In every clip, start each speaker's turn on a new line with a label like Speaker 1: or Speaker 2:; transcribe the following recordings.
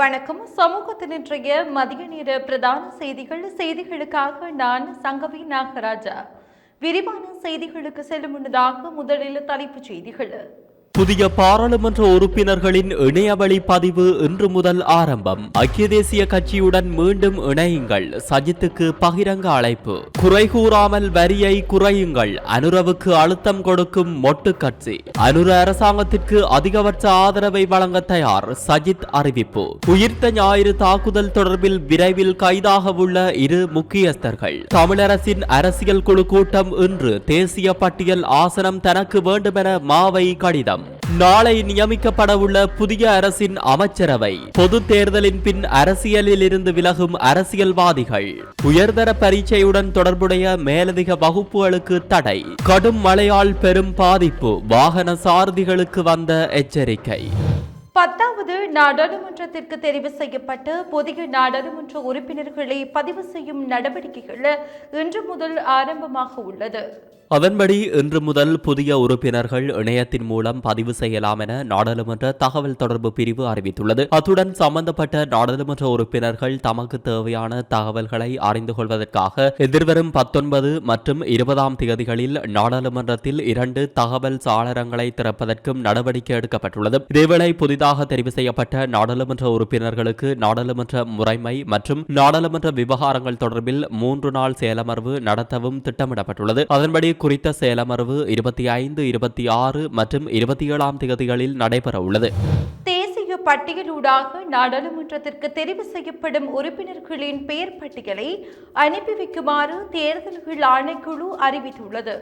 Speaker 1: வணக்கம். சமூகத்தின் இன்றைய மதிய நேர பிரதான செய்திகள். செய்திகளுக்காக நான் சங்கவி நாகராஜா. விரிவான செய்திகளுக்கு செல்லும் முன்னதாக முதலில் தலைப்புச் செய்திகள்.
Speaker 2: புதிய பாராளுமன்ற உறுப்பினர்களின் இணையவழி பதிவு இன்று முதல் ஆரம்பம். ஐக்கிய தேசிய கட்சியுடன் மீண்டும் இணையுங்கள். சஜித்துக்கு பகிரங்க அழைப்பு. குறை கூறாமல் வரியை குறையுங்கள். அனுரவுக்கு அழுத்தம் கொடுக்கும் மொட்டு கட்சி. அனுர அரசாங்கத்திற்கு அதிகபட்ச ஆதரவை வழங்க தயார். சஜித் அறிவிப்பு. உயிர்த்த ஞாயிறு தாக்குதல் தொடர்பில் விரைவில் கைதாக உள்ள இரு முக்கியஸ்தர்கள். தமிழரசின் அரசியல் குழு கூட்டம் இன்று தேசிய பட்டியல் ஆசனம் தனக்கு வேண்டுமென மாவை கடிதம். நாளை நியமிக்கப்படவுள்ள புதிய அரசின் அமைச்சரவை. பொது தேர்தலின் பின் அரசியலில் இருந்து விலகும் அரசியல்வாதிகள். உயர்தர பரீட்சையுடன் தொடர்புடைய மேலதிக வகுப்புகளுக்கு தடை. கடும் மழையால் பெரும் பாதிப்பு வாகன சாரதிகளுக்கு வந்த எச்சரிக்கை.
Speaker 1: பத்தாவது நாடாளுமன்றத்திற்கு தெரிவு செய்யப்பட்ட புதிய நாடாளுமன்ற உறுப்பினர்களை பதிவு செய்யும் நடவடிக்கைகள் இன்று முதல் ஆரம்பமாக உள்ளது.
Speaker 2: அதன்படி இன்று முதல் புதிய உறுப்பினர்கள் இணையத்தின் மூலம் பதிவு செய்யலாம் என நாடாளுமன்ற தகவல் தொடர்பு பிரிவு அறிவித்துள்ளது. அத்துடன் சம்பந்தப்பட்ட நாடாளுமன்ற உறுப்பினர்கள் தமக்கு தேவையான தகவல்களை அறிந்து கொள்வதற்காக எதிர்வரும் பத்தொன்பது மற்றும் இருபதாம் தேதிகளில் நாடாளுமன்றத்தில் இரண்டு தகவல் சாளரங்களை திறப்பதற்கும் நடவடிக்கை எடுக்கப்பட்டுள்ளது. இதேவேளை புதிதாக தெரிவு செய்யப்பட்ட நாடாளுமன்ற உறுப்பினர்களுக்கு நாடாளுமன்ற முறைமை மற்றும் நாடாளுமன்ற விவகாரங்கள் தொடர்பில் மூன்று நாள் செயலமர்வு நடத்தவும் திட்டமிடப்பட்டுள்ளது. அதன்படி குறித்த செயலமர்வு இருபத்தி ஐந்து இருபத்தி ஆறு மற்றும் இருபத்தி ஏழாம் தேதிகளில் நடைபெற உள்ளது
Speaker 1: தேசிய பட்டியலூடாக நாடாளுமன்றத்திற்கு தெரிவு செய்யப்படும் உறுப்பினர்களின் பெயர் பட்டியலை அனுப்பி வைக்குமாறு தேர்தல்கள் ஆணைக்குழு அறிவித்துள்ளது.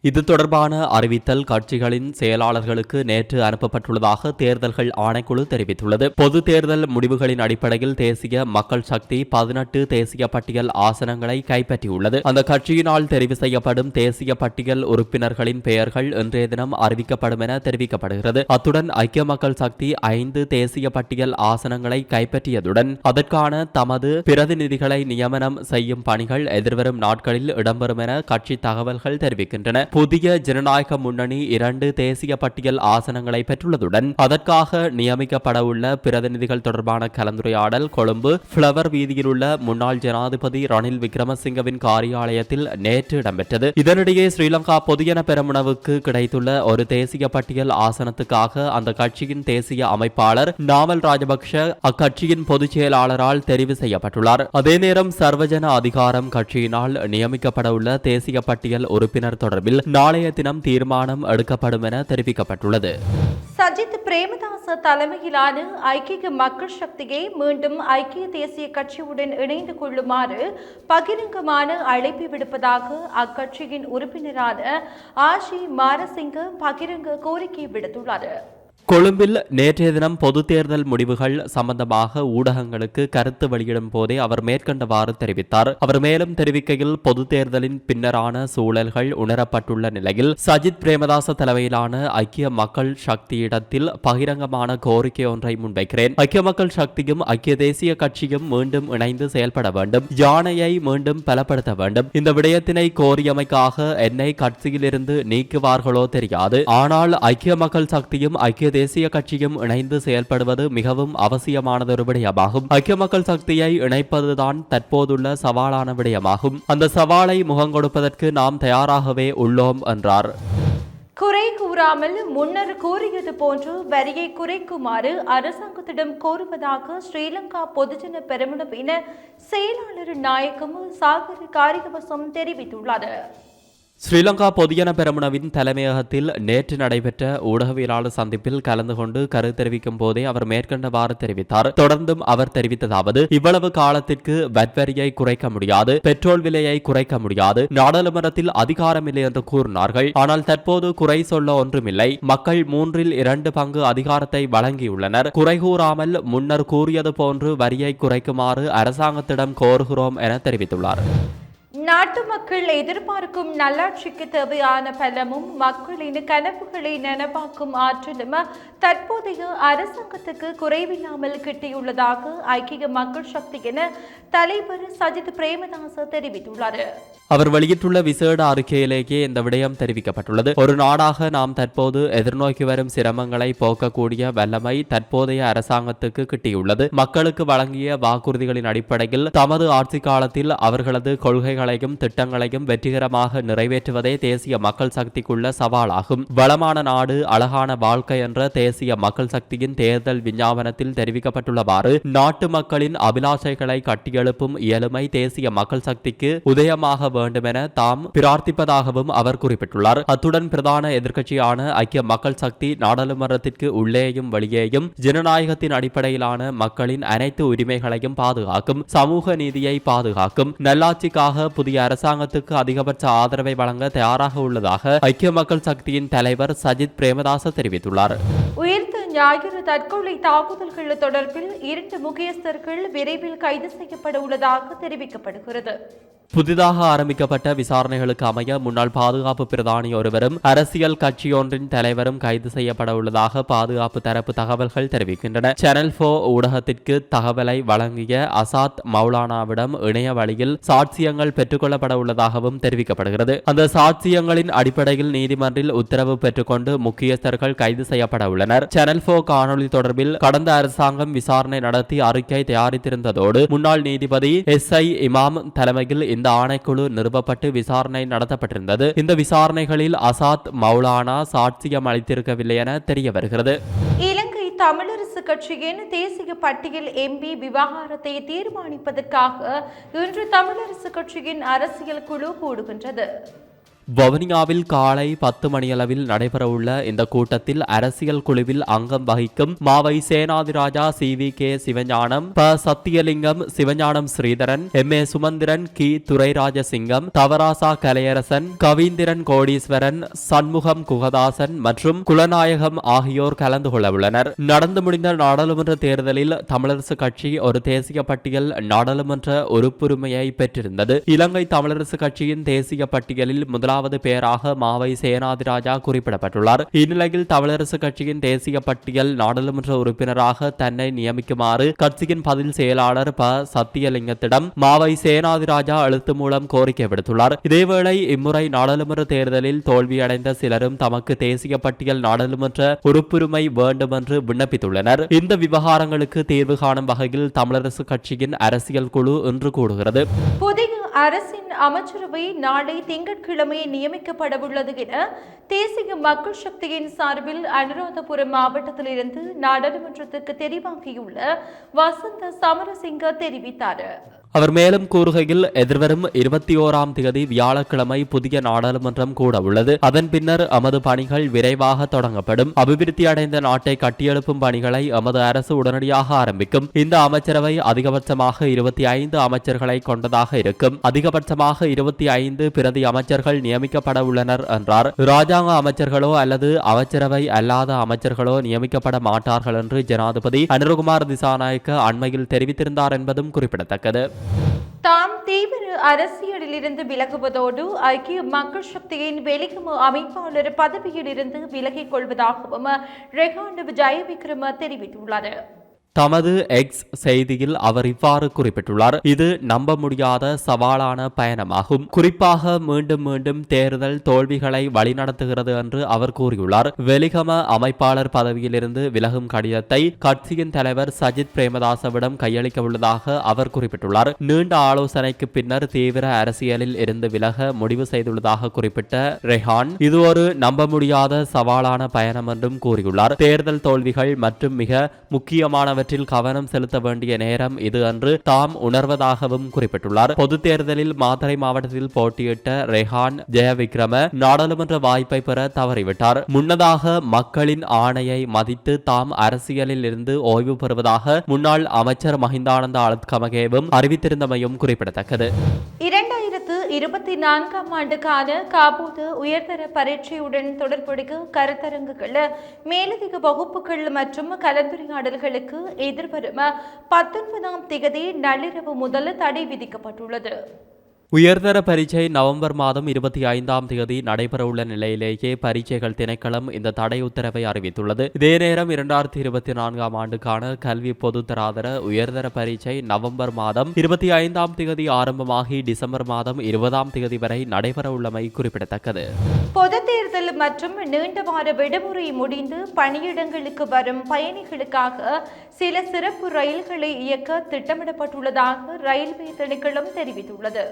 Speaker 2: இது தொடர்பான அறிவித்தல் கட்சிகளின் செயலாளர்களுக்கு நேற்று அனுப்பப்பட்டுள்ளதாக தேர்தல்கள் ஆணைக்குழு தெரிவித்துள்ளது. பொது தேர்தல் முடிவுகளின் அடிப்படையில் தேசிய மக்கள் சக்தி பதினெட்டு தேசிய பட்டியல் ஆசனங்களை கைப்பற்றியுள்ளது. அந்த கட்சியினால் தெரிவு செய்யப்படும் தேசிய பட்டியல் உறுப்பினர்களின் பெயர்கள் இன்றைய தினம் அறிவிக்கப்படும் என தெரிவிக்கப்படுகிறது. அத்துடன் ஐக்கிய மக்கள் சக்தி ஐந்து தேசிய பட்டியல் ஆசனங்களை கைப்பற்றியதுடன் அதற்கான தமது பிரதிநிதிகளை நியமனம் செய்யும் பணிகள் எதிர்வரும் நாட்களில் இடம்பெறும் என கட்சி தகவல்கள் தெரிவிக்கின்றன. புதிய ஜனநாயக முன்னணி இரண்டு தேசிய பட்டியல் ஆசனங்களை பெற்றுள்ளதுடன் அதற்காக நியமிக்கப்பட உள்ள பிரதிநிதிகள் தொடர்பான கலந்துரையாடல் கொழும்பு பிளவர் வீதியில் உள்ள முன்னாள் ஜனாதிபதி ரணில் விக்ரமசிங்கவின் காரியாலயத்தில் நேற்று இடம்பெற்றது. இதனிடையே ஸ்ரீலங்கா பொதுஜன பெரமுனவுக்கு கிடைத்துள்ள ஒரு தேசிய பட்டியல் ஆசனத்துக்காக அந்த கட்சியின் தேசிய அமைப்பாளர் நாமல் ராஜபக்ஷ அக்கட்சியின் பொதுச் செயலாளரால் தெரிவு செய்யப்பட்டுள்ளார். அதே நேரம் சர்வஜன அதிகாரம் கட்சியினால் நியமிக்கப்பட உள்ள தேசிய பட்டியல் உறுப்பினர் தொடர்பில் நாளைய தினம் தீர்மானம் எடுக்கப்படும் என தெரிவிக்கப்பட்டுள்ளது.
Speaker 1: சஜித் பிரேமதாச தலைமையிலான ஐக்கிய மக்கள் சக்தியை மீண்டும் ஐக்கிய தேசிய கட்சியுடன் இணைந்து கொள்ளுமாறு பகிரங்கமான அழைப்பு விடுப்பதாக அக்கட்சியின் உறுப்பினரான ஆஷி மாரசிங்க பகிரங்க கோரிக்கை விடுத்துள்ளார்
Speaker 2: கொழும்பில் நேற்றைய தினம் பொது தேர்தல் முடிவுகள் சம்பந்தமாக ஊடகங்களுக்கு கருத்து வெளியிடும் போதே அவர் மேற்கண்டவாறு தெரிவித்தார். அவர் மேலும் தெரிவிக்கையில் பொது தேர்தலின் பின்னரான சூழல்கள் உணரப்பட்டுள்ள நிலையில் சஜித் பிரேமதாச தலைமையிலான ஐக்கிய மக்கள் சக்தியிடத்தில் பகிரங்கமான கோரிக்கை ஒன்றை முன்வைக்கிறேன். ஐக்கிய மக்கள் சக்தியும் ஐக்கிய தேசிய கட்சியும் மீண்டும் இணைந்து செயல்பட வேண்டும். யானையை மீண்டும் பலப்படுத்த வேண்டும். இந்த விடயத்தினை கோரியமைக்காக என்னை கட்சியிலிருந்து நீக்குவார்களோ தெரியாது. ஆனால் ஐக்கிய மக்கள் சக்தியும் ஐக்கிய தேசிய கட்சியும் இணைந்து செயல்படுவது மிகவும் அவசியமானதொரு விடயமாகும் ஐக்கிய மக்கள் சக்தியை இணைப்பதுதான் தற்போதுள்ள சவாலான விடயமாகும். அந்த சவாலை முகங்கொடுப்பதற்கு நாம் தயாராகவே உள்ளோம் என்றார்.
Speaker 1: குறை கூறாமல் முன்னர் கூறியது போன்று வரியை குறைக்குமாறு அரசாங்கத்திடம் கோருவதாக ஸ்ரீலங்கா பொதுஜன பெருமளவின செயலாளர் நாயகம் சாகர் காரியவசம் தெரிவித்துள்ளார்
Speaker 2: ஸ்ரீலங்கா பொதுஜன பெரமுனவின் தலைமையகத்தில் நேற்று நடைபெற்ற ஊடகவியலாளர் சந்திப்பில் கலந்து கொண்டு கரு தெரிவிக்கும் போதே அவர் மேற்கண்டவாறு தெரிவித்தார். தொடர்ந்தும் அவர் தெரிவித்ததாவது இவ்வளவு காலத்திற்கு வட்வரியை குறைக்க முடியாது பெட்ரோல் விலையை குறைக்க முடியாது நாடாளுமன்றத்தில் அதிகாரமில்லை என்று கூறினார்கள். ஆனால் தற்போது குறை சொல்ல ஒன்றுமில்லை. மக்கள் மூன்றில் இரண்டு பங்கு அதிகாரத்தை வழங்கியுள்ளனர். குறை கூறாமல் முன்னர் கூறியது போன்று வரியை குறைக்குமாறு அரசாங்கத்திடம் கோருகிறோம் என தெரிவித்துள்ளார்.
Speaker 1: நாட்டு மக்கள் எதிர்பார்க்கும் நல்லாட்சிக்கு தேவையான பலமும் மக்களின் கனவுகளை நனவாக்கும் ஆற்றலும் தற்போதைய அரசாங்கத்துக்கு குறைவில்லாமல் கிட்டியுள்ளதாக ஐக்கிய மக்கள் சக்தி என தலைவர் சஜித் பிரேமதாச தெரிவித்துள்ளார்.
Speaker 2: அவர் வெளியிட்டுள்ள விசேட அறிக்கையிலேயே இந்த விடயம் தெரிவிக்கப்பட்டுள்ளது. ஒரு நாடாக நாம் தற்போது எதிர்நோக்கி வரும் சிரமங்களை போக்கக்கூடிய வல்லமை தற்போதைய அரசாங்கத்துக்கு கிட்டியுள்ளது. மக்களுக்கு வழங்கிய வாக்குறுதிகளின் அடிப்படையில் தமது ஆட்சி காலத்தில் அவர்களது கொள்கைகளை திட்டங்களையும் வெற்றிகரமாக நிறைவேற்றுவதே தேசிய மக்கள் சக்திக்குள்ள சவாலாகும். வளமான நாடு அழகான வாழ்க்கை என்ற தேசிய மக்கள் சக்தியின் தேர்தல் விஞ்ஞாபனத்தில் தெரிவிக்கப்பட்டுள்ளவாறு நாட்டு மக்களின் அபிலாஷைகளை கட்டியெழுப்பும் இயலுமை தேசிய மக்கள் சக்திக்கு உதயமாக வேண்டுமென தாம் பிரார்த்திப்பதாகவும் அவர் குறிப்பிட்டுள்ளார். அத்துடன் பிரதான எதிர்க்கட்சியான ஐக்கிய மக்கள் சக்தி நாடாளுமன்றத்திற்கு உள்ளேயும் வெளியேயும் ஜனநாயகத்தின் அடிப்படையிலான மக்களின் அனைத்து உரிமைகளையும் பாதுகாக்கும் சமூக நீதியை பாதுகாக்கும் நல்லாட்சிக்காக புதிய அரசாங்கத்துக்கு அதிகபட்ச ஆதரவை வழங்க தயாராக உள்ளதாக ஐக்கிய மக்கள் சக்தியின் தலைவர் சஜித் பிரேமதாச தெரிவித்துள்ளார்.
Speaker 1: உயிர்த்த ஞாயிறு தற்கொலை தாக்குதல்கள் தொடர்பில் இரண்டு முக்கியஸ்தர்கள் விரைவில் கைது செய்யப்பட உள்ளதாக தெரிவிக்கப்படுகிறது.
Speaker 2: புதிதாக ஆரம்பிக்கப்பட்ட விசாரணைகளுக்கு அமைய முன்னாள் பாதுகாப்பு பிரதானி ஒருவரும் அரசியல் கட்சியொன்றின் தலைவரும் கைது செய்யப்பட உள்ளதாக பாதுகாப்பு தரப்பு தகவல்கள் தெரிவிக்கின்றன. சேனல் போ ஊடகத்திற்கு தகவலை வழங்கிய அசாத் மௌலானாவிடம் இணைய வழியில் சாட்சியங்கள் பெற்றுக்கொள்ளப்பட உள்ளதாகவும் தெரிவிக்கப்படுகிறது. அந்த சாட்சியங்களின் அடிப்படையில் நீதிமன்றில் உத்தரவு பெற்றுக்கொண்டு முக்கியஸ்தர்கள் கைது செய்யப்பட உள்ளனர். சேனல் போ காணொலி தொடர்பில் கடந்த அரசாங்கம் விசாரணை நடத்தி அறிக்கை தயாரித்திருந்ததோடு முன்னாள் நீதிபதி எஸ் ஐ இமாம் தலைமையில் இந்த ஆணைக்குழு நிறுவப்பட்டு விசாரணை நடத்தப்பட்டிருந்தது. இந்த விசாரணைகளில் அசாத் மௌலானா சாட்சியம் அளித்திருக்கவில்லை என தெரிய வருகிறது
Speaker 1: இலங்கை தமிழரசு கட்சியின் தேசிய பட்டியல் எம்பி விவகாரத்தை தீர்மானிப்பதற்காக இன்று தமிழரசு கட்சியின் அரசியல் குழு கூடுகின்றது.
Speaker 2: வவுனியாவில் காலை பத்து மணியளவில் நடைபெறவுள்ள இந்த கூட்டத்தில் அரசியல் குழுவில் அங்கம் வகிக்கும் Mavai Senathirajah C V K Sivagnanam ப. சத்தியலிங்கம் சிவஞானம் ஸ்ரீதரன் எம். ஏ. சுமந்திரன் கி. துரைராஜசிங்கம் தவராசா கலையரசன் கவீந்திரன் கோடீஸ்வரன் சண்முகம் குகதாசன் மற்றும் குலநாயகம் ஆகியோர் கலந்து கொள்ள உள்ளனர் நடந்து முடிந்த நாடாளுமன்ற தேர்தலில் தமிழரசு கட்சி ஒரு தேசிய பட்டியல் நாடாளுமன்ற உறுப்புரிமையை பெற்றிருந்தது. இலங்கை தமிழரசு கட்சியின் தேசிய பட்டியலில் இரண்டாவது பேராக மாவை சேனாதிராஜா குறிப்பிடப்பட்டுள்ளார். இந்நிலையில் தமிழரசு கட்சியின் தேசிய பட்டியல் நாடாளுமன்ற உறுப்பினராக தன்னை நியமிக்குமாறு கட்சியின் பதில் செயலாளர் ப. சத்தியலிங்கத்திடம் மாவை சேனாதிராஜா எழுத்து மூலம் கோரிக்கை விடுத்துள்ளார். இதேவேளை இம்முறை நாடாளுமன்ற தேர்தலில் தோல்வியடைந்த சிலரும் தமக்கு தேசிய பட்டியல் நாடாளுமன்ற உறுப்புரிமை வேண்டும் என்று விண்ணப்பித்துள்ளனர். இந்த விவகாரங்களுக்கு தீர்வு காணும் வகையில் தமிழரசு கட்சியின் அரசியல் குழு இன்று கூடுகிறது.
Speaker 1: புதிய அரசின் அமைச்சரவை நாளை திங்கட்கிழமை நியமிக்கப்படவுள்ளது என தேசிய மக்கள் சக்தியின் சார்பில் அனுராதபுரம் மாவட்டத்திலிருந்து நாடாளுமன்றத்திற்கு தெரிவாகியுள்ள வசந்த சமரசிங்க தெரிவித்தார்.
Speaker 2: அவர் மேலும் கூறுகையில் எதிர்வரும் இருபத்தி ஓராம் தேதி வியாழக்கிழமை புதிய நாடாளுமன்றம் கூட உள்ளது அதன் பின்னர் அமது பணிகள் விரைவாக தொடங்கப்படும். அபிவிருத்தி அடைந்த நாட்டை கட்டியெழுப்பும் பணிகளை அமது அரசு உடனடியாக ஆரம்பிக்கும். இந்த அமைச்சரவை அதிகபட்சமாக இருபத்தி ஐந்து அமைச்சர்களை கொண்டதாக இருக்கும். அதிகபட்சமாக இருபத்தி ஐந்து பிரதி அமைச்சர்கள் நியமிக்கப்பட உள்ளனர் என்றார். ராஜாங்க அமைச்சர்களோ அல்லது அமைச்சரவை அல்லாத அமைச்சர்களோ நியமிக்கப்பட மாட்டார்கள் என்று ஜனாதிபதி அனுரகுமார் திசாநாயக்க அண்மையில் தெரிவித்திருந்தார் என்பதும் குறிப்பிடத்தக்கது.
Speaker 1: தாம் தீவிர அரசியலிலிருந்து விலகுவதோடு ஐக்கிய மக்கள் சக்தியின் வெளியுறவு அமைப்பாளர் பதவியிலிருந்து விலகிக் கொள்வதாகவும் ரெகாண்ட் ஜெயவிக்ரம தெரிவித்துள்ளார்.
Speaker 2: தமது எக்ஸ் செய்தியில் அவர் இவ்வாறு குறிப்பிட்டுள்ளார். இது நம்ப முடியாத சவாலான பயணமாகும். குறிப்பாக மீண்டும் மீண்டும் தேர்தல் தோல்விகளை வழிநடத்துகிறது என்று அவர் கூறியுள்ளார். வெளிகம அமைப்பாளர் பதவியிலிருந்து விலகும் கடிதத்தை கட்சியின் தலைவர் சஜித் பிரேமதாசவிடம் கையளிக்க உள்ளதாக அவர் குறிப்பிட்டுள்ளார். நீண்ட ஆலோசனைக்கு பின்னர் தீவிர அரசியலில் இருந்து விலக முடிவு செய்துள்ளதாக குறிப்பிட்ட ரெஹான் இது ஒரு நம்ப முடியாத சவாலான பயணம் என்றும் கூறியுள்ளார். தேர்தல் தோல்விகள் மற்றும் மிக முக்கியமானவற்றில் கவனம் செலுத்த வேண்டிய நேரம் இது என்று தாம் உணர்வதாகவும் குறிப்பிட்டுள்ளார். பொதுத் தேர்தலில் மாத்தறை மாவட்டத்தில் போட்டியிட்ட ரெஹான் ஜெயவிக்ரம நாடாளுமன்ற வாய்ப்பை பெற தவறிவிட்டார். முன்னதாக மக்களின் ஆணையை மதித்து தாம் அரசியலில் இருந்து ஓய்வு பெறுவதாக முன்னாள் அமைச்சர் மஹிந்தானந்த அழுத்கமகேவும் அறிவித்திருந்தமையும் குறிப்பிடத்தக்கது.
Speaker 1: இரண்டாயிரத்து இருபத்தி நான்காம் ஆண்டுக்கான காபூது உயர்தர பரீட்சையுடன் தொடர்புடைய கருத்தரங்குகள் மேலதிக வகுப்புகள் மற்றும் கலந்துரையாடல்களுக்கு எதிர்வரும் பத்தொன்பதாம் திகதி நள்ளிரவு முதல் தடை விதிக்கப்பட்டுள்ளது.
Speaker 2: உயர்தர பரீட்சை நவம்பர் மாதம் இருபத்தி ஐந்தாம் தேதி நடைபெறவுள்ள நிலையிலேயே பரீட்சைகள் திணைக்களம் இந்த தடை உத்தரவை அறிவித்துள்ளது. இதே நேரம் இரண்டாயிரத்தி இருபத்தி நான்காம் ஆண்டுக்கான கல்வி பொதுத்தராதர உயர்தர பரீட்சை நவம்பர் மாதம் இருபத்தி ஐந்தாம் தேதி ஆரம்பமாகி டிசம்பர் மாதம் இருபதாம் தேதி வரை நடைபெறவுள்ளமை குறிப்பிடத்தக்கது.
Speaker 1: பொது தேர்தல் மற்றும் நீண்ட வார விடுமுறை முடிந்து பணியிடங்களுக்கு வரும் பயணிகளுக்காக சில சிறப்பு ரயில்களை இயக்க திட்டமிடப்பட்டுள்ளதாக ரயில்வே திணைக்களம் தெரிவித்துள்ளது.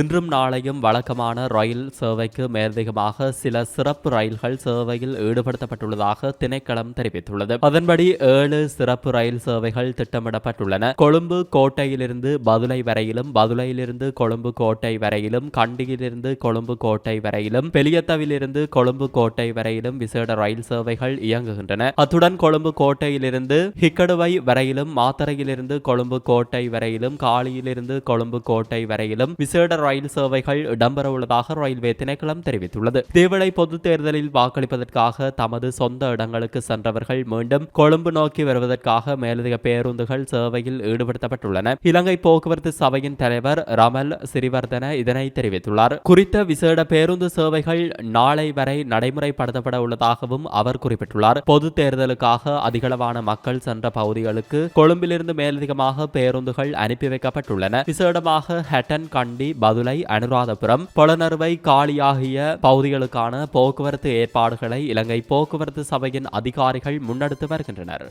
Speaker 2: இன்றும் நாளையும் வழக்கமான ரயில் சேவைக்கு மேலதிகமாக சில சிறப்பு ரயில்கள் சேவையில் ஈடுபடுத்தப்பட்டுள்ளதாக திணைக்களம் தெரிவித்துள்ளது. அதன்படி ஏழு சிறப்பு ரயில் சேவைகள் திட்டமிடப்பட்டுள்ளன. கொழும்பு கோட்டையிலிருந்து பதுளை வரையிலும் பதுளையிலிருந்து கொழும்பு கோட்டை வரையிலும் கண்டியிலிருந்து கொழும்பு கோட்டை வரையிலும் பெலியத்தவிலிருந்து கொழும்பு கோட்டை வரையிலும் விசேட ரயில் சேவைகள் இயங்குகின்றன. அத்துடன் கொழும்பு கோட்டையிலிருந்து ஹிக்கடுவை வரையிலும் மாத்தரையிலிருந்து கொழும்பு கோட்டை வரையிலும் காலியிலிருந்து கொழும்பு கோட்டை வரையிலும் விசேட ரயில் சேவைகள் இடம்பெறவுள்ளதாக ரயில்வே திணைக்களம் தெரிவித்துள்ளது. இதேவேளை பொதுத் தேர்தலில் வாக்களிப்பதற்காக தமது சொந்த இடங்களுக்கு சென்றவர்கள் மீண்டும் கொழும்பு நோக்கி வருவதற்காக மேலதிக பேருந்துகள் சேவையில் ஈடுபடுத்தப்பட்டுள்ளன. இலங்கை போக்குவரத்து சபையின் தலைவர் ரமல் சிறிவர்தன இதனை தெரிவித்துள்ளார். குறித்த விசேட பேருந்து சேவைகள் நாளை வரை நடைமுறைப்படுத்தப்பட உள்ளதாகவும் அவர் குறிப்பிட்டுள்ளார். பொது தேர்தலுக்காக அதிகளவான மக்கள் சென்ற பகுதிகளுக்கு கொழும்பிலிருந்து மேலதிகமாக பேருந்துகள் அனுப்பி வைக்கப்பட்டுள்ளன. விசேடமாக ஹட்டன் கண்டி பதுளை அனுராதபுரம் புலனறுவை காலியாகிய பகுதிகளுக்கான போக்குவரத்து ஏற்பாடுகளை இலங்கை போக்குவரத்து சபையின் அதிகாரிகள் முன்னெடுத்து வருகின்றனர்.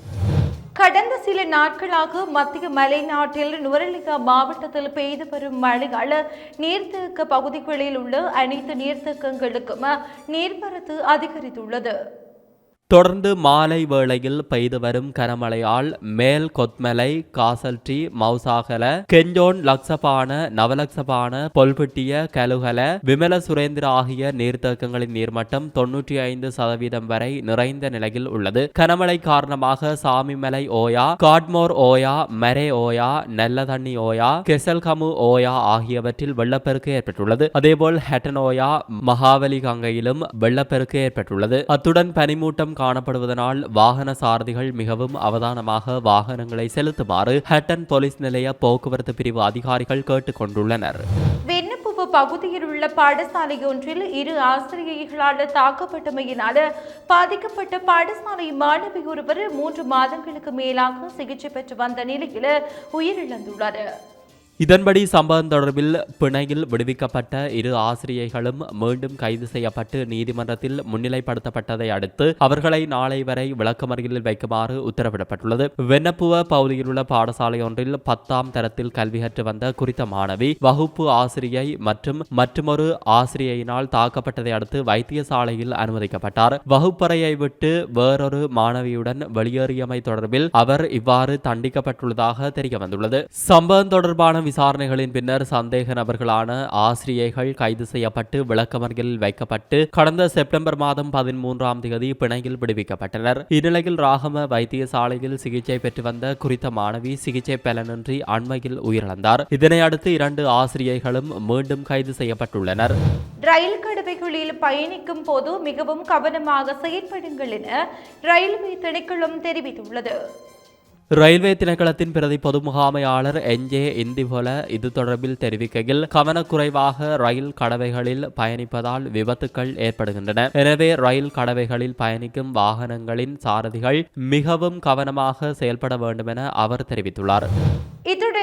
Speaker 1: கடந்த சில நாட்களாக மத்திய மலைநாட்டில் நுவரலிகா மாவட்டத்தில் பெய்து வரும் மழையால் நீர்த்தேக்க பகுதிகளில் உள்ள அனைத்து நீர்த்தேக்கங்களுக்கும் நீர்வரத்து அதிகரித்துள்ளது.
Speaker 2: தொடர்ந்து மாலை வேளையில் பெய்து வரும் கனமழையால் மேல் கொத்மலை காசல்டி மௌசாகல கெஞ்சோன் லக்சபான நவலக்சபான பொல்பட்டிய கலுகல விமல சுரேந்திர ஆகிய நீர்த்தேக்கங்களின் நீர்மட்டம் தொன்னூற்றி ஐந்து சதவீதம் வரை நிறைந்த நிலையில் உள்ளது. கனமழை காரணமாக சாமிமலை ஓயா காட்மோர் ஓயா மரே ஓயா நெல்லதண்ணி ஓயா கெசல்கமு ஓயா ஆகியவற்றில் வெள்ளப்பெருக்கு ஏற்பட்டுள்ளது. அதேபோல் ஹெட்டனோயா மகாவலி கங்கையிலும் வெள்ளப்பெருக்கு ஏற்பட்டுள்ளது. அத்துடன் பனிமூட்டம் காணப்படுவதனால் வாகன சாரதிகள் மிகவும் அவதானமாக வாகனங்களை செலுத்துமாறு ஹட்டன் போலீஸ் நிலைய போக்குவரத்து பிரிவு அதிகாரிகள் கேட்டுக் கொண்டுள்ளனர்
Speaker 1: பகுதியில் உள்ள பாடசாலை ஒன்றில் இரு ஆசிரியர்களால் தாக்கப்பட்டமையினால் பாதிக்கப்பட்ட பாடசாலை மாணவி ஒருவர் மூன்று மாதங்களுக்கு மேலாக சிகிச்சை பெற்று வந்த நிலையில் உயிரிழந்துள்ளார்.
Speaker 2: இதன்படி சம்பவம் தொடர்பில் பிணையில் விடுவிக்கப்பட்ட இரு ஆசிரியைகளும் மீண்டும் கைது செய்யப்பட்டு நீதிமன்றத்தில் முன்னிலைப்படுத்தப்பட்டதை அடுத்து அவர்களை நாளை வரை விளக்கமறியலில் வைக்குமாறு உத்தரவிடப்பட்டுள்ளது. வெண்ணப்புவ பகுதியில் உள்ள பாடசாலை ஒன்றில் பத்தாம் தரத்தில் கல்வி கற்று வந்த குறித்த மாணவி வகுப்பு ஆசிரியை மற்றும் மற்றுமொரு ஆசிரியையினால் தாக்கப்பட்டதை அடுத்து வைத்தியசாலையில் அனுமதிக்கப்பட்டார். வகுப்பறையை விட்டு வேறொரு மாணவியுடன் வெளியேறியமை தொடர்பில் அவர் இவ்வாறு தண்டிக்கப்பட்டுள்ளதாக தெரிய வந்துள்ளது சம்பவம் தொடர்பான விசாரணைகளின் பின்னர் சந்தேக நபர்களான ஆசிரியைகள் கைது செய்யப்பட்டு விளக்கமறியலில் வைக்கப்பட்டு கடந்த செப்டம்பர் மாதம் பதிமூன்றாம் தேதி பிணையில் விடுவிக்கப்பட்டனர். இந்நிலையில் ராகம வைத்தியசாலையில் சிகிச்சை பெற்று வந்த குறித்த மாணவி சிகிச்சை பலனின்றி அண்மையில் உயிரிழந்தார். இதனை அடுத்து இரண்டு ஆசிரியைகளும் மீண்டும் கைது செய்யப்பட்டுள்ளனர்.
Speaker 1: ரயில் கடவைகளில் பயணிக்கும் போது மிகவும் கவனமாக செயற்படுங்கள் என ரயில்வே திணைக்களம் தெரிவித்துள்ளது.
Speaker 2: ரயில்வே திணைக்களத்தின் பிரதி பொது முகாமையாளர் என்ஜே இந்திபோல இது தொடர்பில் தெரிவிக்கையில் கவனக்குறைவாக ரயில் கடவைகளில் பயணிப்பதால் விபத்துக்கள் ஏற்படுகின்றன எனவே ரயில் கடவைகளில் பயணிக்கும் வாகனங்களின் சாரதிகள் மிகவும் கவனமாக செயல்பட வேண்டும் என அவர் தெரிவித்துள்ளார்
Speaker 1: இத்துடன்